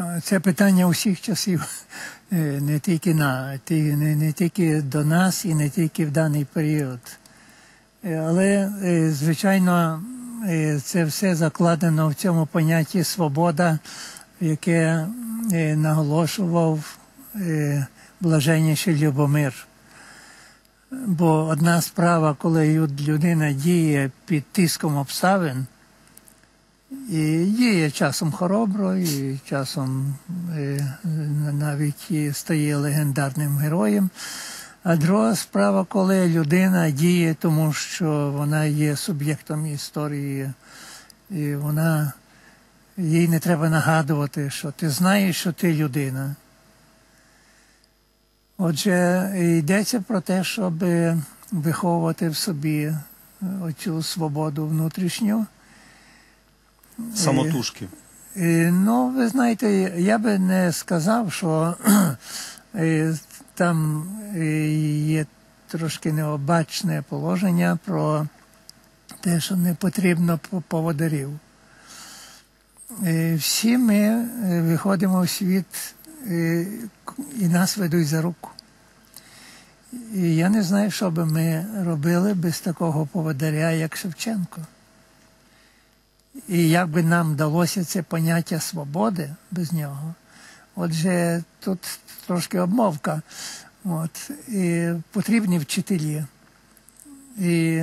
Ну, Це питання усіх часів, Е, не тільки на не, тільки до нас і не тільки в даний період. Е, Але, е, звичайно, це все закладено в цьому понятті свобода, яке наголошував блаженніший Любомир. Бо одна справа, коли людина діє під тиском обставин, і діє часом хоробро, і часом е, навіть і стає легендарним героєм. А друга справа, коли людина діє, тому що вона є суб'єктом історії, і вона їй не треба нагадувати, що ти знаєш, що ти людина. Отже, йдеться про те, щоб виховувати в собі оцю свободу внутрішню. Самотужки. Ну, ви знаєте, я би не сказав, що там є трошки необачне положення про те, що не потрібно поводарів. Всі ми е, виходимо в світ і нас ведуть за руку. І я не знаю, що би ми робили без такого поводаря, як Шевченко. І як би нам вдалося це поняття свободи без нього. Отже, тут трошки обмовка. От. І потрібні вчителі, і,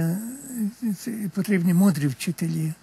і потрібні мудрі вчителі.